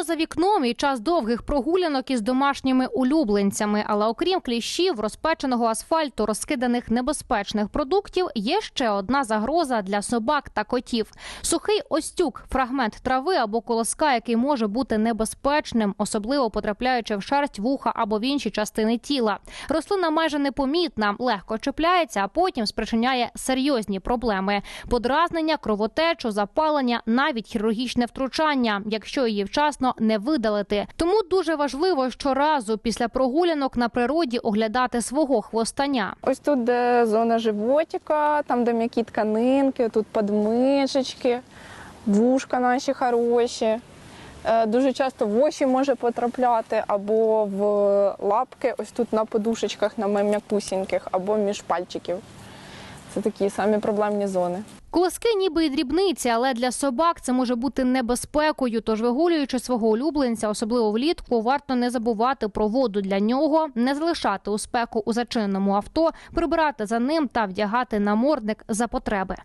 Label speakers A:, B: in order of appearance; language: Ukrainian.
A: Літо за вікном і час довгих прогулянок із домашніми улюбленцями. Але окрім кліщів, розпеченого асфальту, розкиданих небезпечних продуктів, є ще одна загроза для собак та котів: сухий остюк, фрагмент трави або колоска, який може бути небезпечним, особливо потрапляючи в шерсть, вуха або в інші частини тіла. Рослина майже непомітна, легко чіпляється, а потім спричиняє серйозні проблеми: подразнення, кровотечу, запалення, навіть хірургічне втручання, якщо її вчасно не видалити. Тому дуже важливо щоразу після прогулянок на природі оглядати свого хвостаня.
B: Ось тут, де зона животика, там, де м'які тканинки, тут подмишечки, вушка наші хороші. Е, Дуже часто в очі може потрапляти, або в лапки, ось тут на подушечках, на м'якусіньких, або між пальчиків. Це такі самі проблемні зони.
A: Колоски ніби і дрібниці, але для собак це може бути небезпекою. Тож, вигулюючи свого улюбленця, особливо влітку, варто не забувати про воду для нього, не залишати у спеку у зачиненому авто, прибирати за ним та вдягати намордник за потреби.